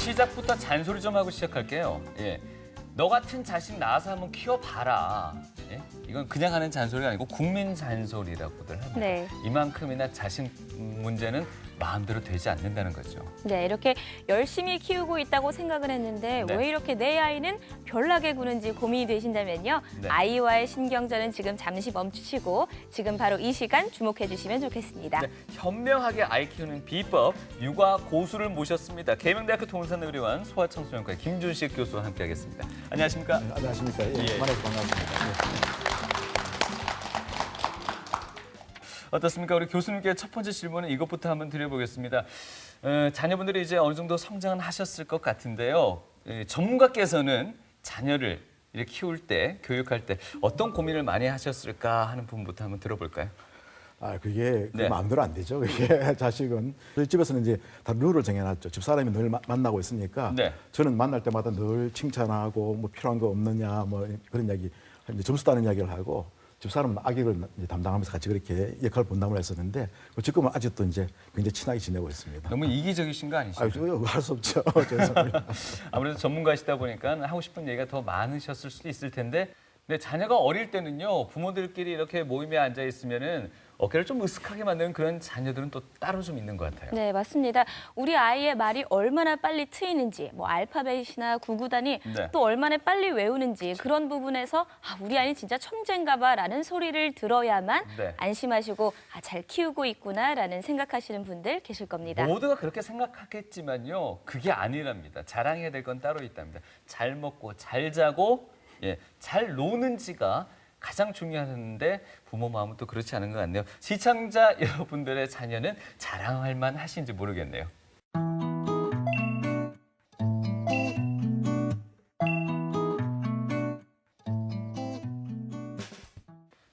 시작부터 잔소리 좀 하고 시작할게요. 예. 너 같은 자식 낳아서 한번 키워봐라. 예? 이건 그냥 하는 잔소리가 아니고 국민 잔소리라고들 합니다. 네. 이만큼이나 자식 문제는 마음대로 되지 않는다는 거죠. 네, 이렇게 열심히 키우고 있다고 생각을 했는데 네. 왜 이렇게 내 아이는 별나게 구는지 고민이 되신다면요. 네. 아이와의 신경전은 지금 잠시 멈추시고 지금 바로 이 시간 주목해 주시면 좋겠습니다. 네, 현명하게 아이 키우는 비법 육아 고수를 모셨습니다. 계명대학교 동산의료원 소아청소년과 김준식 교수와 함께하겠습니다. 안녕하십니까? 네, 안녕하십니까. 예, 예. 만나서 반갑습니다. 예. 어떻습니까? 우리 교수님께 첫 번째 질문은 이것부터 한번 드려보겠습니다. 어, 자녀분들이 이제 어느 정도 성장은 하셨을 것 같은데요. 예, 전문가께서는 자녀를 이렇게 키울 때, 교육할 때 어떤 고민을 많이 하셨을까 하는 부분부터 한번 들어볼까요? 아, 그게 그 네. 마음대로 안 되죠. 그게 자식은 저희 집에서는 이제 다 룰을 정해놨죠. 집 사람이 늘 마- 만나고 있으니까 네. 저는 만날 때마다 늘 칭찬하고 뭐 필요한 거 없느냐 뭐 그런 이야기 이제 점수 따는 이야기를 하고 아기를 이제 담당하면서 같이 그렇게 역할 분담을 했었는데 그 지금은 아직도 이제 굉장히 친하게 지내고 있습니다. 너무 이기적이신 거 아니시죠? 아, 할수 없죠. 죄송합니다. 아무래도 전문가시다 보니까 하고 싶은 얘기가 더 많으셨을 수도 있을 텐데 근데 자녀가 어릴 때는요 부모들끼리 이렇게 모임에 앉아 있으면은 어깨를 좀 으쓱하게 만드는 그런 자녀들은 또 따로 좀 있는 것 같아요. 네, 맞습니다. 우리 아이의 말이 얼마나 빨리 트이는지, 뭐 알파벳이나 구구단이 네. 또 얼마나 빨리 외우는지 그런 부분에서 아, 우리 아이 진짜 천재인가 봐라는 소리를 들어야만 네. 안심하시고 아, 잘 키우고 있구나라는 생각하시는 분들 계실 겁니다. 모두가 그렇게 생각하겠지만요 그게 아니랍니다. 자랑해야 될 건 따로 있답니다. 잘 먹고 잘 자고 예, 잘 노는지가 가장 중요한데 부모 마음은 또 그렇지 않은 것 같네요. 시청자 여러분들의 자녀는 자랑할 만 하신지 모르겠네요.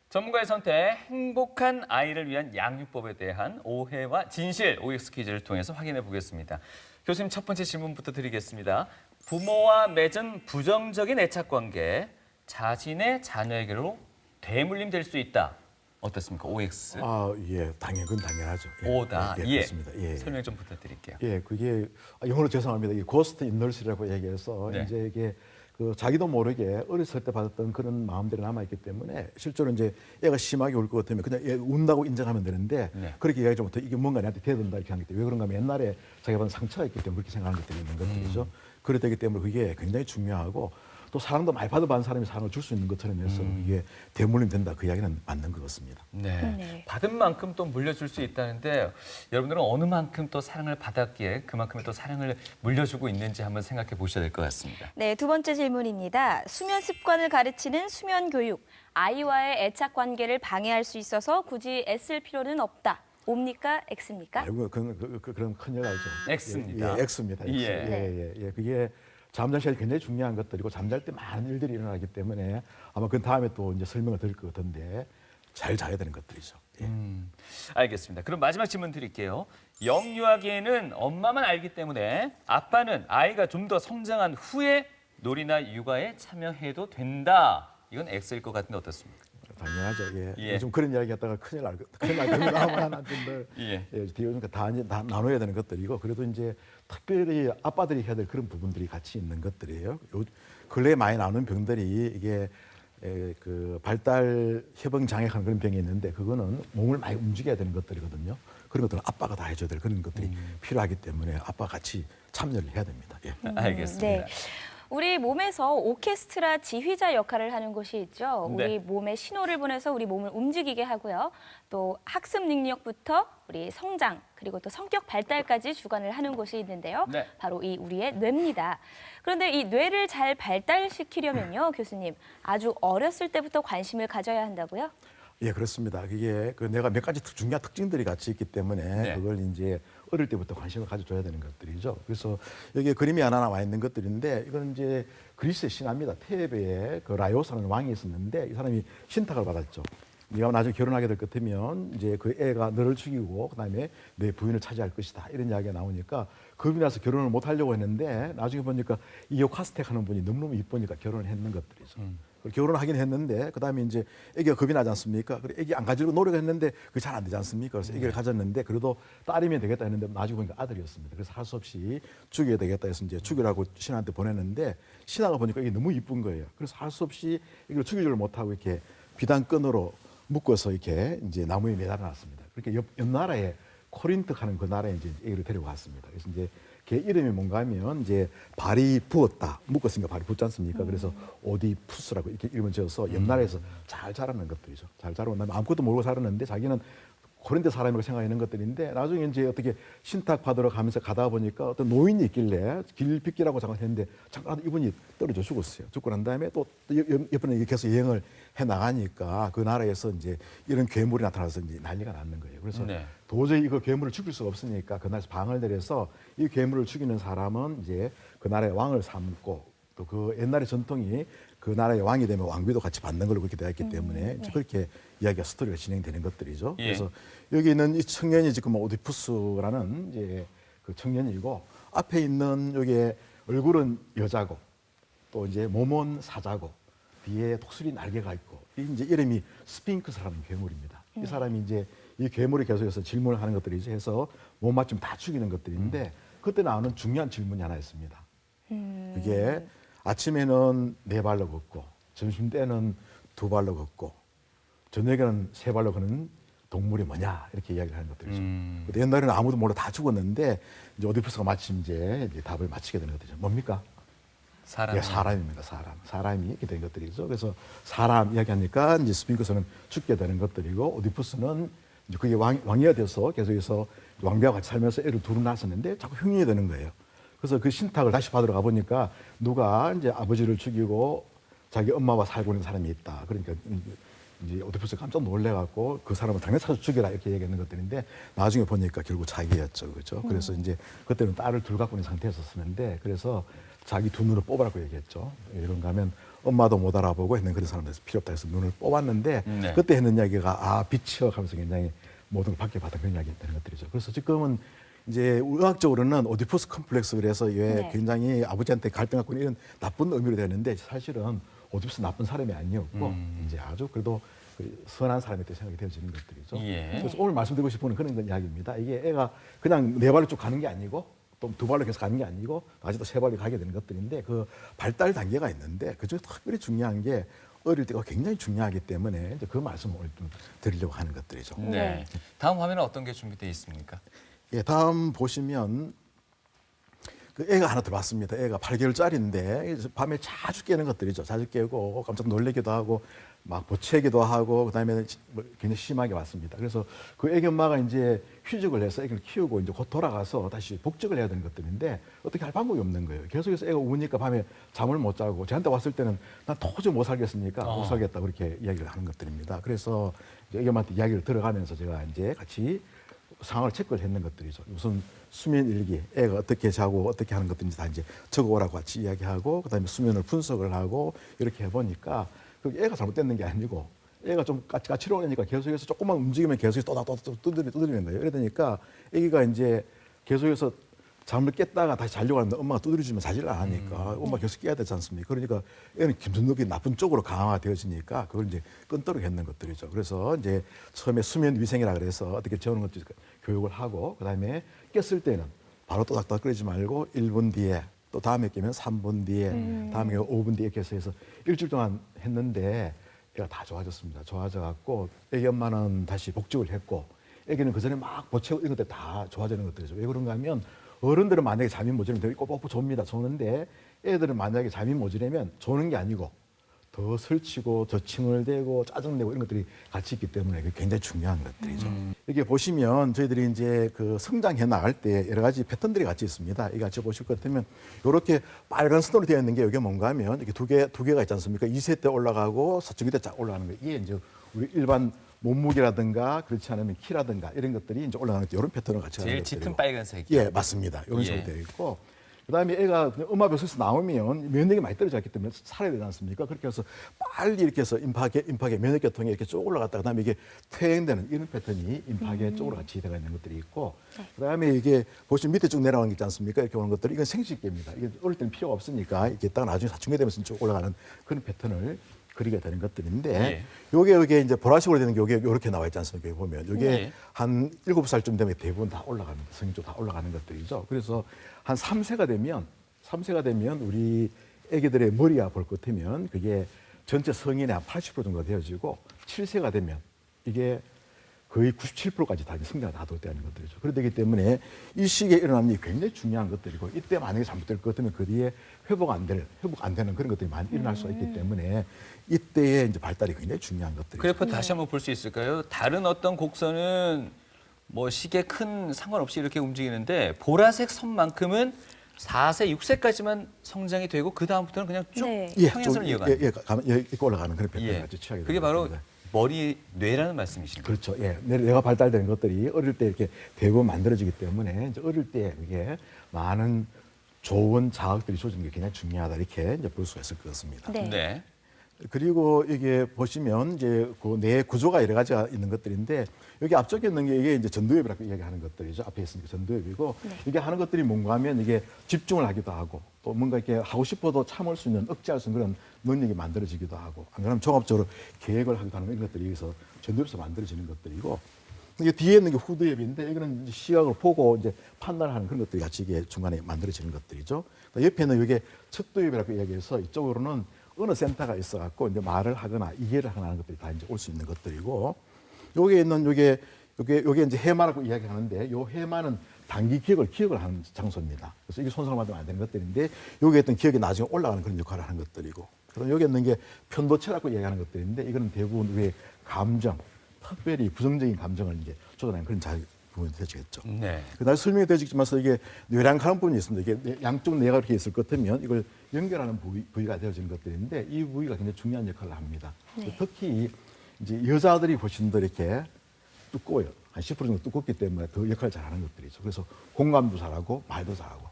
전문가의 선택, 행복한 아이를 위한 양육법에 대한 오해와 진실 OX 퀴즈를 통해서 확인해 보겠습니다. 교수님 첫 번째 질문부터 드리겠습니다. 부모와 맺은 부정적인 애착 관계, 자신의 자녀에게로 대물림 될 수 있다. 어떻습니까? OX. 아, 예, 당연, 그건 당연하죠. 예, 오다. 예, 예. 예, 그렇습니다. 예. 설명 좀 부탁드릴게요. 예, 그게 아, 영어로 죄송합니다. 이게 고스트 인널시라고 얘기해서 네. 이제 이게 그 자기도 모르게 어렸을 때 받았던 그런 마음들이 남아 있기 때문에 실제로 이제 애가 심하게 울 것 같으면 그냥 얘 운다고 인정하면 되는데 네. 그렇게 이야기하지 못해 이게 뭔가 나한테 대든다 이렇게 하기 때문에 왜 그런가 하면 옛날에 자기가 받은 상처가 있기 때문에 그렇게 생각하는 것들이 있는 것들이죠. 음. 그렇기 되기 때문에 그게 굉장히 중요하고 또 사랑도 많이 받아본 사람이 사랑을 줄 수 있는 것처럼 해서 음. 이게 대물림 된다 그 이야기는 맞는 것 같습니다. 네. 네. 받은 만큼 또 물려줄 수 있다는데 여러분들은 어느 만큼 또 사랑을 받았기에 그만큼의 또 사랑을 물려주고 있는지 한번 생각해 보셔야 될 것 같습니다. 네, 두 번째 질문입니다. 수면 습관을 가르치는 수면 교육. 아이와의 애착 관계를 방해할 수 있어서 굳이 애쓸 필요는 없다. 옵니까? X입니까? 알고 그, 그, 그, 그럼 큰일 나죠. X입니다. 예, 예, X입니다. X. 예. 예, 예, 예. 그게 잠잘 시간이 굉장히 중요한 것들이고 잠잘 때 많은 일들이 일어나기 때문에 아마 그 다음에 또 이제 설명을 드릴 것 같은데 잘 자야 되는 것들이죠. 예. 음, 알겠습니다. 그럼 마지막 질문 드릴게요. 영유아기에는 엄마만 알기 때문에 아빠는 아이가 좀 더 성장한 후에 놀이나 육아에 참여해도 된다. 이건 X일 것 같은데 어떻습니까? 당연하죠. 예. 예. 요즘 그런 이야기 했다가 큰일 날, 것- 큰일 날 겁니다. 아마 남편들. 예. 예. 뒤에 오니까 다, 이제 다 나눠야 되는 것들이고 그래도 이제 특별히 아빠들이 해야 될 그런 부분들이 같이 있는 것들이에요. 요 근래에 많이 나오는 병들이 이게 에, 그 발달 협응 장애하는 그런 병이 있는데 그거는 몸을 많이 움직여야 되는 것들이거든요. 그런 것들은 아빠가 다 해줘야 될 그런 것들이 필요하기 때문에 아빠 같이 참여를 해야 됩니다. 예. 알겠습니다. 네. 우리 몸에서 오케스트라 지휘자 역할을 하는 곳이 있죠. 네. 우리 몸에 신호를 보내서 우리 몸을 움직이게 하고요. 또 학습 능력부터 우리 성장 그리고 또 성격 발달까지 주관을 하는 곳이 있는데요. 네. 바로 이 우리의 뇌입니다. 그런데 이 뇌를 잘 발달시키려면요, 교수님 아주 어렸을 때부터 관심을 가져야 한다고요? 예, 그렇습니다. 그게 그 내가 몇 가지 특- 중요한 특징들이 같이 있기 때문에 네. 그걸 이제 어릴 때부터 관심을 가져줘야 되는 것들이죠. 그래서 여기에 그림이 하나 나와 있는 것들인데 이건 이제 그리스의 신화입니다. 테베에 그 라이오스라는 왕이 있었는데 이 사람이 신탁을 받았죠. 네가 나중에 결혼하게 될것 같으면 이제 그 애가 너를 죽이고 그다음에 내 부인을 차지할 것이다 이런 이야기가 나오니까 겁이 나서 결혼을 못 하려고 했는데 나중에 보니까 이 요카스텍 하는 분이 너무너무 이쁘니까 결혼을 했는 것들이죠. 결혼하긴 했는데 그다음에 이제 아기가 겁이 나지 않습니까? 그래 아기 안 가지려고 노력했는데 그게 잘 안 되지 않습니까? 그래서 아기를 가졌는데 그래도 딸이면 되겠다 했는데 나중에 보니까 아들이었습니다. 그래서 할 수 없이 죽여야 되겠다 해서 이제 죽이라고 신하한테 보냈는데 신하가 보니까 이게 너무 이쁜 거예요. 그래서 할 수 없이 이걸 죽이지를 못하고 이렇게 비단끈으로 묶어서 이렇게 이제 나무에 매달아 놨습니다. 그렇게 옆, 옆 나라에 코린트 하는 그 나라에 이제 애기를 데리고 갔습니다. 그래서 이제 걔 이름이 뭔가 하면 이제 발이 부었다. 묶었으니까 발이 붙지 않습니까? 그래서 오디푸스라고 이렇게 이름을 지어서 옆 나라에서 잘 자라는 것들이죠. 잘 자라고 나면 아무것도 모르고 살았는데 자기는 코린트 사람이라고 생각하는 것들인데 나중에 이제 어떻게 신탁 받으러 가면서 가다 보니까 어떤 노인이 있길래 길 빗기라고 잠깐 했는데 잠깐 이분이 떨어져 죽었어요. 죽고 난 다음에 또 옆에 계속 여행을 해 나가니까 그 나라에서 이제 이런 괴물이 나타나서 이제 난리가 났는 거예요. 그래서 네. 도저히 이거 괴물을 죽일 수가 없으니까 그날에서 방을 내려서 이 괴물을 죽이는 사람은 이제 그 나라의 왕을 삼고 또 그 옛날의 전통이 그 나라의 왕이 되면 왕비도 같이 받는 걸로 그렇게 되어 있기 때문에 이제 그렇게 이야기가 스토리가 진행되는 것들이죠. 예. 그래서 여기 있는 이 청년이 지금 오디푸스라는 이제 그 청년이고 앞에 있는 여기 얼굴은 여자고 또 이제 몸은 사자고 뒤에 독수리 날개가 있고 이 이제 이름이 스핑크스라는 괴물입니다. 이 사람이 이제 이 괴물이 계속해서 질문을 하는 것들이죠. 해서 못 맞추면 다 죽이는 것들인데 그때 나오는 중요한 질문이 하나 있습니다. 그게 아침에는 네 발로 걷고 점심 때는 두 발로 걷고 저녁에는 세 발로 걷는 동물이 뭐냐 이렇게 이야기를 하는 것들이죠. 음. 옛날에는 아무도 몰라 다 죽었는데 이제 오디푸스가 마침 이제, 이제 답을 맞히게 되는 것들이죠. 뭡니까? 사람. 예, 사람입니다. 사람. 사람이 이렇게 된 것들이죠. 그래서 사람 이야기하니까 이제 스핑크스는 죽게 되는 것들이고 오디푸스는 이제 그게 왕, 왕이가 돼서 계속해서 왕비와 같이 살면서 애를 둘을 낳았었는데 자꾸 흉년이 되는 거예요. 그래서 그 신탁을 다시 받으러 가 보니까 누가 이제 아버지를 죽이고 자기 엄마와 살고 있는 사람이 있다. 그러니까 이제 오디푸스가 깜짝 놀래갖고 그 사람을 당연히 찾아 죽여라 이렇게 얘기하는 것들인데 나중에 보니까 결국 자기였죠. 그렇죠. 그래서 이제 그때는 딸을 둘 갖고 있는 상태에서 쓰는데 그래서 자기 두 눈을 뽑으라고 얘기했죠. 이런가 하면 엄마도 못 알아보고 했는 그런 사람들에서 필요 없다 해서 눈을 뽑았는데 네. 그때 했는 이야기가 아 빛이여 하면서 굉장히 모든 걸 받게 받은 그런 이야기 되는 것들이죠. 그래서 지금은 이제 의학적으로는 오디푸스 컴플렉스 그래서 왜 네. 굉장히 아버지한테 갈등 갖고 있는 이런 나쁜 의미로 되는데 사실은 오디푸스 나쁜 사람이 아니었고 이제 아주 그래도 그 선한 사람이 때 생각이 되어지는 것들이죠. 예. 그래서 오늘 말씀드리고 싶은 그런 이야기입니다. 이게 애가 그냥 네 발로 쭉 가는 게 아니고 또두 발로 계속 가는 게 아니고 나중에 또세 발로 가게 되는 것들인데 그 발달 단계가 있는데 그중에 특별히 중요한 게 어릴 때가 굉장히 중요하기 때문에 이제 그 말씀을 오늘 좀 드리려고 하는 것들이죠. 네. 다음 화면은 어떤 게 준비되어 있습니까? 예, 다음 보시면 그 애가 하나 들어왔습니다. 애가 8개월짜리인데 밤에 자주 깨는 것들이죠. 자주 깨고 깜짝 놀래기도 하고 막 보채기도 하고 그다음에 뭐 굉장히 심하게 왔습니다. 그래서 그 애기 엄마가 이제 휴직을 해서 애기를 키우고 이제 곧 돌아가서 다시 복직을 해야 되는 것들인데 어떻게 할 방법이 없는 거예요. 계속해서 애가 우니까 밤에 잠을 못 자고 저한테 왔을 때는 난 도저히 못 살겠으니까 못 어. 살겠다 그렇게 이야기를 하는 것들입니다. 그래서 애기 엄마한테 이야기를 들어가면서 제가 이제 같이 상황을 체크를 했는 것들이죠. 우선 수면 일기, 애가 어떻게 자고 어떻게 하는 것들인지 다 이제 적어오라고 같이 이야기하고 그다음에 수면을 분석을 하고 이렇게 해보니까 그 애가 잘못됐는 게 아니고 애가 좀 까치, 까칠하니까 계속해서 조금만 움직이면 계속해서 또닥또닥 두드리, 두드리는 거예요. 이러니까 애기가 이제 계속해서 잠을 깼다가 다시 자려고 하는데 엄마가 두드려주면 자지를 안 하니까 엄마 계속 깨야 되지 않습니까? 그러니까 애는 김준덕이 나쁜 쪽으로 강화가 되어지니까 그걸 이제 끈떡을 했는 것들이죠. 그래서 이제 처음에 수면 위생이라 그래서 어떻게 재우는 것도 교육을 하고 그다음에 깼을 때는 바로 또닥또닥 끓이지 말고 1분 뒤에 또 다음에 깨면 3분 뒤에 다음에 5분 뒤에 이렇게 해서 해서 일주일 동안 했는데 애가 다 좋아졌습니다. 좋아져 갖고 애기 엄마는 다시 복직을 했고 애기는 그 전에 막 보채고 이런 것들 다 좋아지는 것들이죠. 왜 그런가 하면 어른들은 만약에 잠이 모자라면 되게 꼬박꼬박 좁니다. 조는데 애들은 만약에 잠이 모자라면 조는 게 아니고 더 설치고 더 칭얼대고 짜증내고 이런 것들이 같이 있기 때문에 굉장히 중요한 것들이죠. 이게 보시면 저희들이 이제 그 성장해 나갈 때 여러 가지 패턴들이 같이 있습니다. 이거 같이 보실 것 같으면 이렇게 빨간 선으로 되어 있는 게 이게 뭔가 하면 이렇게 두 개, 두 개가 있지 않습니까? 2세 때 올라가고 4층 때쫙 올라가는 거예요. 이게 이제 우리 일반 몸무게라든가 그렇지 않으면 키라든가 이런 것들이 이제 올라가는 이런 패턴을 같이 제일. 짙은 빨간색이. 예, 맞습니다. 이런 예. 식으로 되어 있고 그다음에 애가 엄마 뱃속에서 나오면 면역이 많이 떨어졌기 때문에 살아야 되지 않습니까? 그렇게 해서 빨리 이렇게 해서 임파계 임파계 면역 계통에 이렇게 쭉 올라갔다 그다음에 이게 퇴행되는 이런 패턴이 임파계 쪽으로 같이 되어 있는 것들이 있고 그다음에 이게 보시면 밑에 쭉 내려가는 게 있지 않습니까? 이렇게 오는 것들이 이건 생식계입니다. 이게 어릴 때는 필요가 없으니까 이게 딱 나중에 사춘기 되면서 쭉 올라가는 그런 패턴을 그리게 되는 것들인데 예. 요게 요게 이제 보라색으로 되는 게 요게 요렇게 나와 있지 않습니까? 여기 보면 요게 예. 한 일곱 살쯤 되면 대부분 다 올라갑니다. 성인쪽 다 올라가는 것들이죠. 그래서 한 삼세가 되면 삼세가 되면 우리 애기들의 머리야 볼것 같으면 그게 전체 성인의 한 80% 정도 되어지고 칠세가 되면 이게 거의 97%까지 다 이제 성장이 다 돌때하는 것들이죠. 그렇기 때문에 이 시기에 일어나는 게 굉장히 중요한 것들이고 이때 만약에 잘못될 것 같으면 그 뒤에 회복 안 될, 회복 안 되는 그런 것들이 많이 일어날 수가 있기 때문에 이때의 이제 발달이 굉장히 중요한 것들이죠. 그래프 다시 한번 볼 수 있을까요? 다른 어떤 곡선은 뭐 시계 큰 상관없이 이렇게 움직이는데 보라색 선만큼은 4세, 6세까지만 성장이 되고 그 다음부터는 그냥 쭉 네. 평행선을 좀, 이어가는. 예, 예, 가면 예, 이렇게 올라가는 그런 패턴을 예. 같이 취하게 그게 되는 바로. 머리 뇌라는 말씀이신가요? 그렇죠. 예. 내- 내가 발달되는 것들이 어릴 때 이렇게 대부분 만들어지기 때문에 이제 어릴 때 이게 많은 좋은 자극들이 조지는 게 굉장히 중요하다 이렇게 이제 볼 수가 있을 것 같습니다. 네. 네. 그리고 이게 보시면 이제 그뇌 구조가 여러 가지가 있는 것들인데 여기 앞쪽에 있는 게 이게 이제 전두엽이라고 이야기하는 것들이죠. 앞에 있으니까 전두엽이고 이게 하는 것들이 뭔가 하면 이게 집중을 하기도 하고 또 뭔가 이렇게 하고 싶어도 참을 수 있는 억제할 수 있는 그런 능력이 만들어지기도 하고 안 그러면 종합적으로 계획을 하기도 하는 이런 것들이 여기서 전두엽에서 만들어지는 것들이고 이게 뒤에 있는 게 후두엽인데 이거는 시각을 보고 이제 판단하는 그런 것들이 같이 이게 중간에 만들어지는 것들이죠. 그러니까 옆에는 이게 척두엽이라고 이야기해서 이쪽으로는 어느 센터가 있어갖고 이제 말을 하거나 이해를 하거나 하는 것들이 다 이제 올 수 있는 것들이고 여기에 있는 요게 요게 요게 이제 해마라고 이야기하는데 요 해마는 단기 기억을 기억을 하는 장소입니다. 그래서 이게 손상을 받으면 안 되는 것들인데 여기에 있던 기억이 나중에 올라가는 그런 역할을 하는 것들이고 그럼 여기 있는 게 편도체라고 이야기하는 것들인데 이거는 대부분 우리의 감정, 특별히 부정적인 감정을 이제 조절하는 그런 자 부분이 되지겠죠. 네. 그날 설명이 되어지지만서 이게 뇌랑하는 부분이 있습니다. 이게 뇌- 양쪽 뇌가 이렇게 있을 것 같으면 이걸 연결하는 부위, 부위 가 되어지는 것들인데 이 부위가 굉장히 중요한 역할을 합니다. 네. 특히 이제 여자들이 보시는 데 이렇게 두꺼워요. 한 10% 정도 두껍기 때문에 더 역할을 잘하는 것들이죠. 그래서 공감도 잘하고 말도 잘하고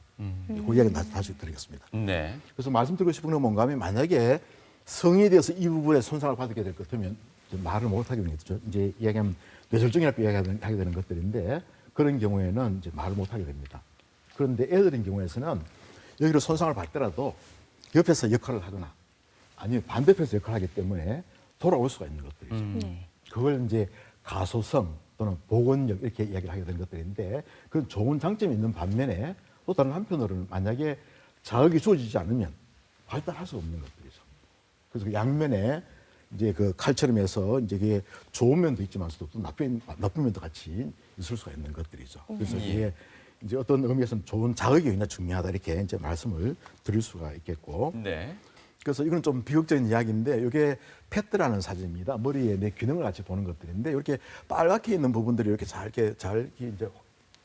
그 이야기 다시, 다시 드리겠습니다. 네. 그래서 말씀드리고 싶은 건 뭔가 하면 만약에 성이 돼서 이 부분에 손상을 받게 될 것 같으면 말을 못하게 되는 거죠. 이제 이야기하면 뇌졸중이라고 이야기하게 되는 것들인데 그런 경우에는 이제 말을 못하게 됩니다. 그런데 애들인 경우에서는 여기로 손상을 받더라도 옆에서 역할을 하거나 아니면 반대편에서 역할을 하기 때문에 돌아올 수가 있는 것들이죠. 네. 그걸 이제 가소성 또는 복원력 이렇게 이야기를 하게 되는 것들인데 그런 좋은 장점이 있는 반면에 또 다른 한편으로는 만약에 자극이 주어지지 않으면 발달할 수 없는 것들이죠. 그래서 그 양면에 이제 그 칼처럼 해서 이제 그게 좋은 면도 있지만서도 또 나쁜, 나쁜 면도 같이 있을 수가 있는 것들이죠. 그래서 예. 이게 이제 어떤 의미에서는 좋은 자극이 굉장히 중요하다 이렇게 이제 말씀을 드릴 수가 있겠고 네. 그래서 이건 좀 비극적인 이야기인데 이게 페트라는 사진입니다. 머리에 내 기능을 같이 보는 것들인데 이렇게 빨갛게 있는 부분들이 이렇게 잘 이렇게 잘 이제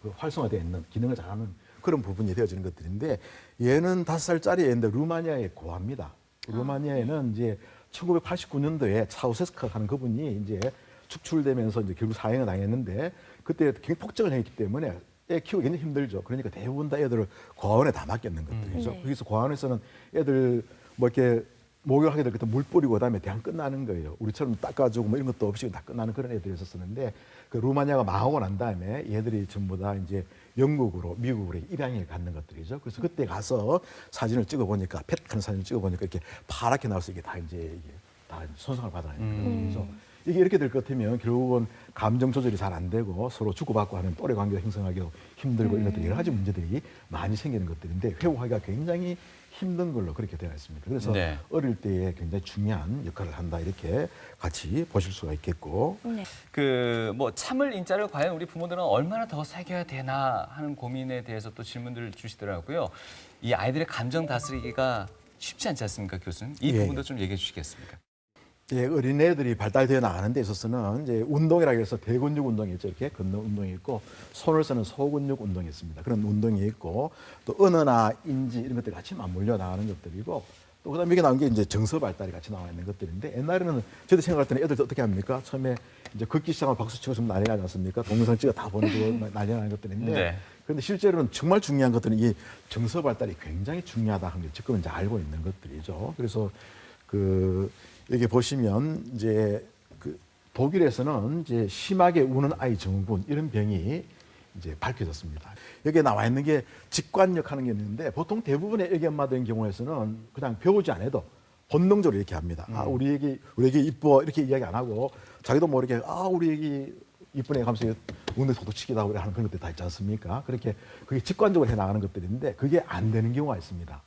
그 활성화되어 있는 기능을 잘하는 그런 부분이 되어지는 것들인데 얘는 다섯 살짜리 애인데 루마니아의 고아입니다. 루마니아에는 이제 1989년도에 차우세스카 하는 그분이 이제 축출되면서 이제 결국 사형을 당했는데 그때 굉장히 폭정을 했기 때문에 애 키우기 굉장히 힘들죠. 그러니까 대부분 다 애들을 고아원에 다 맡겼는 것들이죠. 네. 거기서 고아원에서는 애들 뭐 이렇게 목욕하게 될 그때 물 뿌리고 그다음에 대학 끝나는 거예요. 우리처럼 닦아주고 뭐 이런 것도 없이 다 끝나는 그런 애들이었었는데 그 루마니아가 망하고 난 다음에 얘들이 전부 다 이제 영국으로 미국으로 입양을 갖는 것들이죠. 그래서 그때 가서 사진을 찍어 보니까 펫하는 사진을 찍어 보니까 이렇게 파랗게 나와서 이게 다 이제 이게 다 손상을 받아내는 그런 거죠. 이게 이렇게 될 것 같으면 결국은 감정 조절이 잘 안 되고 서로 주고받고 하는 또래 관계가 형성하기도 힘들고 이런 것들 여러 가지 문제들이 많이 생기는 것들인데 회복하기가 굉장히 힘든 걸로 그렇게 되어 있습니다. 그래서 네. 어릴 때에 굉장히 중요한 역할을 한다 이렇게 같이 보실 수가 있겠고 네. 그뭐 참을 인자를 과연 우리 부모들은 얼마나 더 새겨야 되나 하는 고민에 대해서 또 질문들을 주시더라고요. 이 아이들의 감정 다스리기가 쉽지 않지 않습니까, 교수님? 이 예, 부분도 좀 얘기해 주시겠습니까? 예, 어린애들이 발달되어 나가는 데 있어서는 이제 운동이라고 해서 대근육 운동이 있죠. 이렇게 걷는 운동이 있고 손을 쓰는 소근육 운동이 있습니다. 그런 운동이 있고 또 언어나 인지 이런 것들이 같이 맞물려 나가는 것들이고 또 그다음에 이게 나온 게 이제 정서 발달이 같이 나와 있는 것들인데 옛날에는 저도 생각할 때는 애들 어떻게 합니까? 처음에 이제 걷기 시작하면 박수 치고 좀 난리 나지 않습니까? 동영상 찍어 다 보내주고 난리 나는 것들인데 네. 그런데 실제로는 정말 중요한 것들은 이 정서 발달이 굉장히 중요하다 하는 게 지금 이제 알고 있는 것들이죠. 그래서 그 여기 보시면 이제 그 독일에서는 이제 심하게 우는 아이 증후군 이런 병이 이제 밝혀졌습니다. 여기에 나와 있는 게 직관력 하는 게 있는데 보통 대부분의 애기 엄마들인 경우에서는 그냥 배우지 않아도 본능적으로 이렇게 합니다. 아 우리 애기 우리 애기 이뻐 이렇게 이야기 안 하고 자기도 모르게 아 우리 애기 이쁜 애 하면서 웅덩이 속도 치기다 하는 그런 것들 다 있지 않습니까? 그렇게 그게 직관적으로 해 나가는 것들인데 그게 안 되는 경우가 있습니다.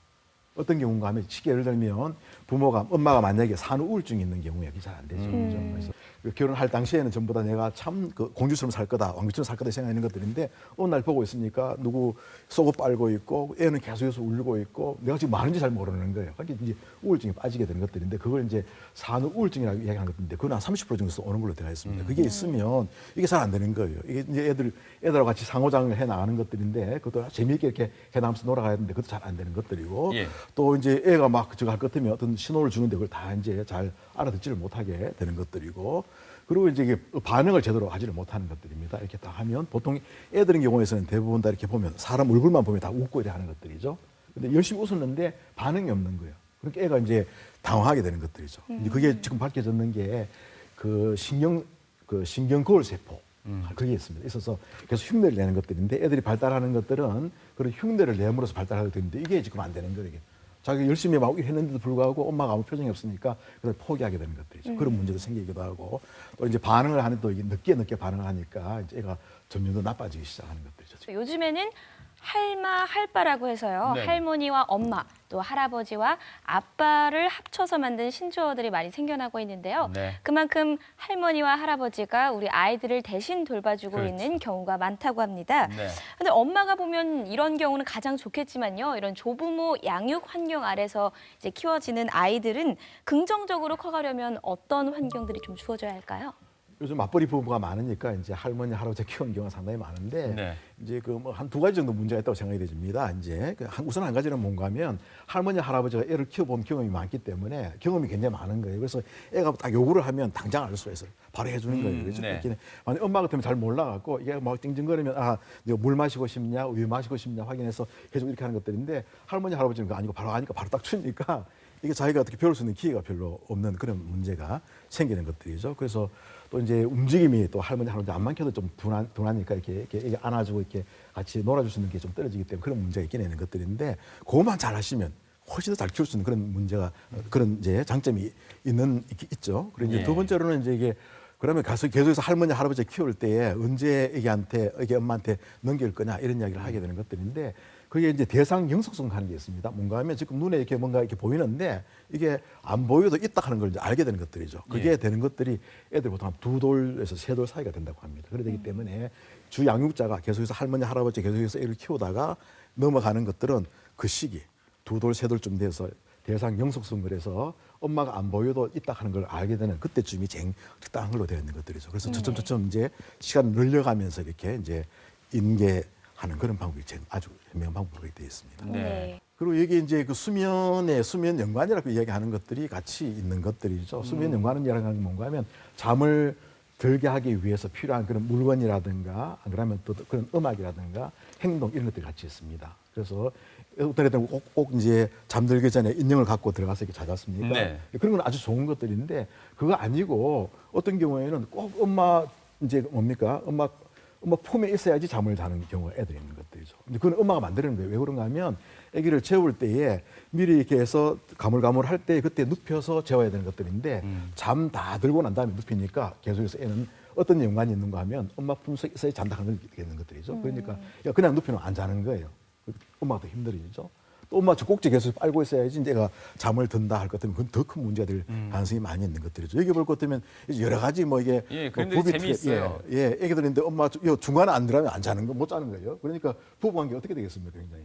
어떤 경우인가 하면 쉽게 예를 들면 부모가 엄마가 만약에 산후 우울증이 있는 경우에 그게 잘 안 되죠. 그죠? 그래서 그 결혼할 당시에는 전부 다 내가 참 그 공주처럼 살 거다, 왕비처럼 살 거다 생각하는 것들인데 어느 날 보고 있으니까 누구 속옷 빨고 있고 애는 계속해서 울고 있고 내가 지금 많은지 잘 모르는 거예요. 그러니까 이제 우울증에 빠지게 되는 것들인데 그걸 이제 산후 우울증이라고 이야기하는 것인데 그건 한 30% 정도 오는 걸로 되어 있습니다. 그게 있으면 이게 잘 안 되는 거예요. 이게 이제 애들 애들하고 같이 상호작용을 해 나가는 것들인데 그것도 재미있게 이렇게 해 나가면서 놀아가야 되는데 그것도 잘 안 되는 것들이고 예. 또 이제 애가 막 저거 할 것 같으면 어떤 신호를 주는데 그걸 다 이제 잘 알아듣지를 못하게 되는 것들이고 그리고 이제 이게 반응을 제대로 하지를 못하는 것들입니다. 이렇게 다 하면 보통 애들의 경우에서는 대부분 다 이렇게 보면 사람 얼굴만 보면 다 웃고 이래 하는 것들이죠. 근데 열심히 웃었는데 반응이 없는 거예요. 그러니까 애가 이제 당황하게 되는 것들이죠. 이제 그게 지금 밝혀졌는 게 그 신경 그 신경 거울 세포 그게 있습니다. 있어서 계속 흉내를 내는 것들인데 애들이 발달하는 것들은 그런 흉내를 내므로서 발달하게 되는데 이게 지금 안 되는 거예요. 자기가 열심히 막 했는데도 불구하고 엄마가 아무 표정이 없으니까 그걸 포기하게 되는 것들이죠. 그런 문제도 생기기도 하고 또 이제 반응을 하는 또 이게 늦게 늦게 반응을 하니까 이제 애가 점점 더 나빠지기 시작하는 것들이죠. 요즘에는 할마 할바라고 해서요. 네. 할머니와 엄마 또 할아버지와 아빠를 합쳐서 만든 신조어들이 많이 생겨나고 있는데요. 네. 그만큼 할머니와 할아버지가 우리 아이들을 대신 돌봐주고 그렇죠. 있는 경우가 많다고 합니다. 네. 근데 엄마가 보면 이런 경우는 가장 좋겠지만요. 이런 조부모 양육 환경 아래서 이제 키워지는 아이들은 긍정적으로 커가려면 어떤 환경들이 좀 주어져야 할까요? 요즘 맞벌이 부부가 많으니까 이제 할머니 할아버지 키우는 경우가 상당히 많은데 네. 이제 그 뭐 한 두 가지 정도 문제가 있다고 생각이 되집니다. 이제 그 한- 우선 한 가지는 뭔가 하면 할머니 할아버지가 애를 키워본 경험이 많기 때문에 경험이 굉장히 많은 거예요. 그래서 애가 딱 요구를 하면 당장 알 수가 있어요. 바로 해주는 거예요. 음, 그렇죠? 네. 만약 엄마 같으면 잘 몰라갖고 이게 막 찡찡거리면 아, 내가 물 마시고 싶냐, 우유 마시고 싶냐 확인해서 해주고 이렇게 하는 것들인데 할머니 할아버지는 그거 아니고 바로 하니까 바로 딱 추니까 이게 자기가 어떻게 배울 수 있는 기회가 별로 없는 그런 문제가 생기는 것들이죠. 그래서 또 이제 움직임이 또 할머니 할아버지 안만 켜도 좀 둔하, 둔하니까 이렇게, 이렇게, 이렇게 안아주고 이렇게 같이 놀아줄 수 있는 게 좀 떨어지기 때문에 그런 문제가 있긴 있는 것들인데 그것만 잘 하시면 훨씬 더 잘 키울 수 있는 그런 문제가 어, 그런 이제 장점이 있는 있- 있죠. 그리고 이제 예. 두 번째로는 이제 이게 그러면 가서 계속해서 할머니 할아버지 키울 때에 언제 애기한테 애기 엄마한테 넘길 거냐 이런 이야기를 하게 되는 것들인데 그게 이제 대상 영속성 하는 게 있습니다. 뭔가 하면 지금 눈에 이렇게 뭔가 이렇게 보이는데 이게 안 보여도 있다 하는 걸 이제 알게 되는 것들이죠. 그게 예. 되는 것들이 애들 보통 한 두 돌에서 세 돌 사이가 된다고 합니다. 그래 되기 때문에 주 양육자가 계속해서 할머니 할아버지 계속해서 애를 키우다가 넘어가는 것들은 그 시기 두 돌 세 돌쯤 돼서 대상 영속성을 해서 엄마가 안 보여도 있다 하는 걸 알게 되는 그때쯤이 쟁 걸로 되어 있는 것들이죠. 그래서 점점 점점 이제 시간을 늘려가면서 이렇게 이제 인계 하는 그런 방법이 제 아주 현명한 방법으로 되어 있습니다. 네. 그리고 여기 이제 그 수면의 수면 연관이라고 이야기하는 것들이 같이 있는 것들이죠. 수면 연관은 이야기하는 건 뭔가 하면 잠을 들게 하기 위해서 필요한 그런 물건이라든가 안 그러면 또 그런 음악이라든가 행동 이런 것들이 같이 있습니다. 그래서 어떤 애들은 꼭, 꼭 이제 잠들기 전에 인형을 갖고 들어가서 이렇게 자지 않습니까? 네. 그런 건 아주 좋은 것들인데 그거 아니고 어떤 경우에는 꼭 엄마 이제 뭡니까? 엄마 엄마 품에 있어야지 잠을 자는 경우가 애들이 있는 것들이죠. 근데 그건 엄마가 만드는 거예요. 왜 그런가 하면 아기를 재울 때에 미리 이렇게 해서 가물가물 할 때 그때 눕혀서 재워야 되는 것들인데 잠다 들고 난 다음에 눕히니까 계속해서 애는 어떤 연관이 있는가 하면 엄마 품속에 있어야 잔다 하는 게 있는 것들이죠. 그러니까 그냥 눕히면 안 자는 거예요. 엄마가 더 힘들어지죠. 또 엄마 저 꼭지 계속 빨고 있어야지 이제 애가 잠을 든다 할것 같으면 그건 더 큰 문제가 될 가능성이 많이 있는 것들이죠. 여기 볼것 이제 여러 가지 뭐 이게 예, 뭐 부비 재미있어요. 예, 예, 애기들인데 엄마 저- 요 중간에 안 들어가면 안 자는 거 못 자는 거예요. 그러니까 부부 관계 어떻게 되겠습니까, 굉장히.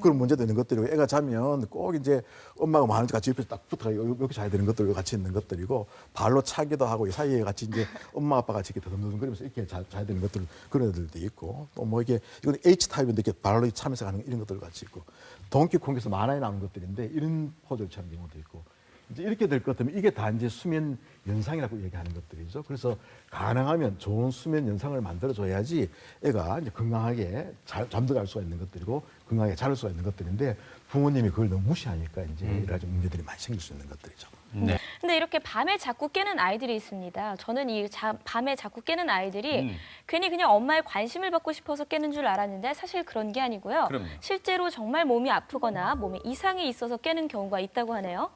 그런 문제 되는 것들이고 애가 자면 꼭 이제 엄마가 뭐 하는지 같이 옆에서 딱 붙어 여기 자야 되는 것들과 같이 있는 것들이고 발로 차기도 하고 이 사이에 같이 이제 엄마 아빠 같이 이렇게 더듬더듬거리면서 이렇게 자, 자야 되는 것들 그런 애들도 있고 또 뭐 이게 이건 H 타입인데 이렇게 발로 차면서 가는 이런 것들 같이 있고 동키콩에서 만화에 나온 것들인데 이런 취하는 경우도 있고 이제 이렇게 될 것 같으면 이게 다 이제 수면 연상이라고 얘기하는 것들이죠. 그래서 가능하면 좋은 수면 연상을 만들어 줘야지 애가 이제 건강하게 잘 잠들어갈 수가 있는 것들이고 건강하게 자랄 수가 있는 것들인데 부모님이 그걸 너무 무시하니까 이제 여러 가지 문제들이 많이 생길 수 있는 것들이죠. 네. 근데 이렇게 밤에 자꾸 깨는 아이들이 있습니다. 저는 이 자- 밤에 자꾸 깨는 아이들이 음. 괜히 그냥 엄마의 관심을 받고 싶어서 깨는 줄 알았는데 사실 그런 게 아니고요. 그럼요. 실제로 정말 몸이 아프거나 몸에 이상이 있어서 깨는 경우가 있다고 하네요.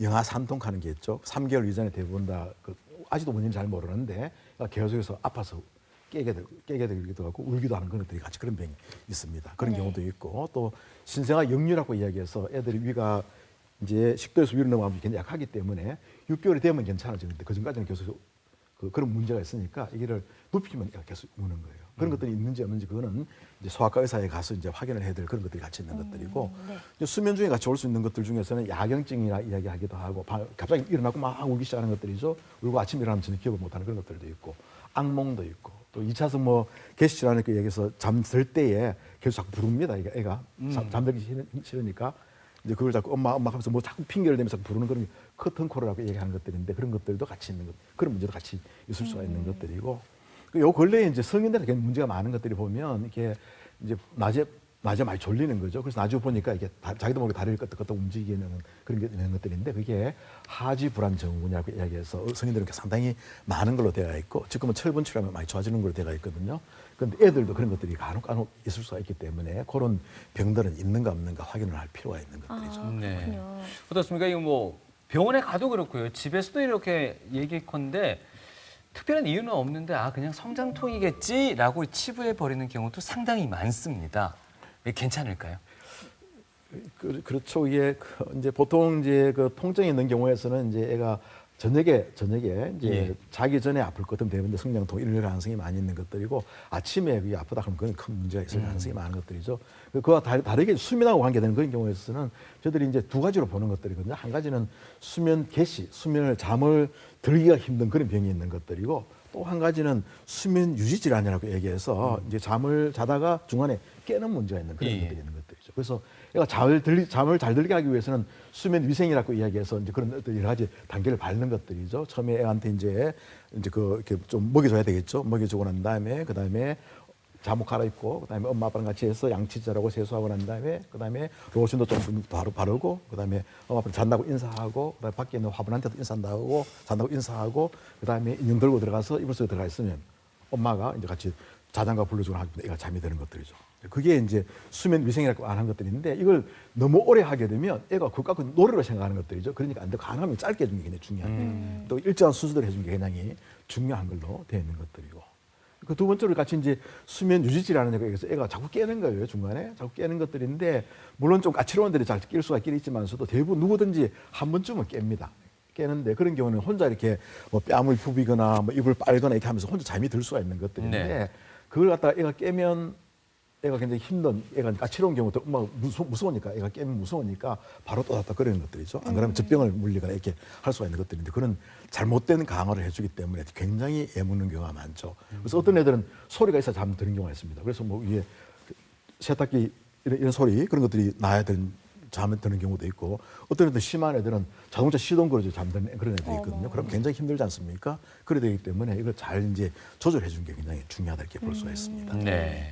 영아 산통하는 게 있죠. 3개월 이전에 대부분 다 그, 아직도 원인을 잘 모르는데 계속해서 아파서 깨게 되, 깨게 되기도 하고 울기도 하는 그런 것들이 같이 그런 병이 있습니다. 그런 네. 경우도 있고 또 신생아 역류라고 이야기해서 애들이 위가 이제 식도에서 위로 넘어가면 굉장히 약하기 때문에 6개월이 되면 괜찮아지는데 그 전까지는 계속 그, 그런 문제가 있으니까 이거를 눕히면 계속 우는 거예요. 그런 음. 것들이 있는지 없는지 그거는 이제 소아과 의사에 가서 이제 확인을 해야 될 그런 것들이 같이 있는 것들이고 네. 이제 수면 중에 같이 올 수 있는 것들 중에서는 야경증이나 이야기하기도 하고 바- 갑자기 일어나고 막 울기 시작하는 것들이죠. 그리고 아침 일어나면 전혀 기억을 못하는 그런 것들도 있고 악몽도 있고 또 2차선 뭐 질환에 그 얘기해서 잠들 때에 계속 자꾸 부릅니다. 이게 애가. 잠- 잠들기 싫으- 싫으니까. 이제 그걸 자꾸 엄마 엄마 하면서 뭐 자꾸 핑계를 대면서 부르는 그런 게 커튼콜이라고 얘기하는 것들인데 그런 것들도 같이 있는 것 그런 문제도 같이 있을 수가 있는 것들이고. 그요 근래에 이제 성인들한테 굉장히 문제가 많은 것들이 보면 이게 이제 낮에 낮에 많이 졸리는 거죠. 그래서 낮에 보니까 이게 다, 자기도 모르게 다리를 끄덕끄덕 움직이는 그런 게 있는 것들인데 그게 하지 불안 증후군이라고 이야기해서 성인들은 상당히 많은 걸로 되어 있고 지금은 철분 치료하면 많이 좋아지는 걸로 되어 있거든요. 그런데 애들도 그런 것들이 간혹 간혹 있을 수가 있기 때문에 그런 병들은 있는가 없는가 확인을 할 필요가 있는 것들이죠. 아, 네. 어떻습니까? 이거 뭐 병원에 가도 그렇고요. 집에서도 이렇게 얘기컨대 특별한 이유는 없는데 아 그냥 성장통이겠지라고 치부해 버리는 경우도 상당히 많습니다. 괜찮을까요? 그, 그렇죠. 이게 그 이제 보통 이제 그 통증이 있는 경우에서는 이제 애가 저녁에 저녁에 이제 예. 자기 전에 아플 것 같으면 대부분 성장통 이럴 가능성이 많이 있는 것들이고 아침에 그게 아프다 하면 그건 큰 문제가 있을 가능성이 많은 것들이죠. 그- 그와 달- 다르게 수면하고 관계되는 그런 경우에서는 저희들이 이제 두 가지로 보는 것들이거든요. 한 가지는 수면 개시, 수면을 잠을 들기가 힘든 그런 병이 있는 것들이고 또 한 가지는 수면 유지 질환이라고 얘기해서 이제 잠을 자다가 중간에 깨는 문제가 있는 그런 예. 것들이 있는 것들이죠. 그래서 얘가 잘 들리, 잠을 잘 들게 하기 위해서는 수면 위생이라고 이야기해서 이제 그런 어떤 여러 가지 단계를 밟는 것들이죠. 처음에 애한테 이제 이제 그 이렇게 좀 먹여줘야 되겠죠. 먹여주고 난 다음에 그 다음에 잠옷 갈아입고 그다음에 엄마 아빠랑 같이 해서 양치질하고 세수하고 난 다음에 그다음에 로션도 좀 바로 바르고 그다음에 엄마 아빠 잔다고 인사하고 그다음에 밖에 있는 화분한테도 인사한다고 잔다고 인사하고 그다음에 인형 들고 들어가서 이불 속에 들어가 있으면 엄마가 이제 같이 자장가 불러주고 하면 애가 잠이 드는 것들이죠. 그게 이제 수면 위생이라고 안 한 것들인데 이걸 너무 오래 하게 되면 애가 그거 갖고 노래로 생각하는 것들이죠. 그러니까 안 돼. 가능하면 짧게 해주는 게 굉장히 중요합니다. 또 일정한 순서대로 해주는 게 굉장히 중요한 걸로 되어 있는 것들이고. 그 두 번째로 같이 이제 수면 유지질하는 애가 있어서 애가 자꾸 깨는 거예요 중간에 자꾸 깨는 것들인데 물론 좀 까칠한 애들이 잘깰 수가 있긴 있지만서도 대부분 누구든지 한 번쯤은 깹니다. 깨는데 그런 경우는 혼자 이렇게 뭐 뺨을 부비거나 뭐 입을 빨거나 이렇게 하면서 혼자 잠이 들 수가 있는 것들인데 네. 그걸 갖다가 애가 깨면 애가 굉장히 힘든 애가 까칠한 경우도 엄마가 무서, 무서우니까 애가 깨면 무서우니까 바로 또다다 그러는 것들이죠. 안 그러면 젖병을 물리거나 이렇게 할 수가 있는 것들인데 그런 잘못된 강화를 해주기 때문에 굉장히 애무는 경우가 많죠. 그래서 어떤 애들은 소리가 있어 잠드는 경우가 있습니다. 그래서 뭐 위에 세탁기 이런, 이런 소리 그런 것들이 나야 되는 잠에 드는 경우도 있고 어떤 애들 심한 애들은 자동차 시동 걸어서 잠드는 그런 애들이 있거든요. 그럼 굉장히 힘들지 않습니까? 그래 되기 때문에 이걸 잘 이제 조절해 주는 게 굉장히 중요하다 이렇게 볼 수가 있습니다. 네.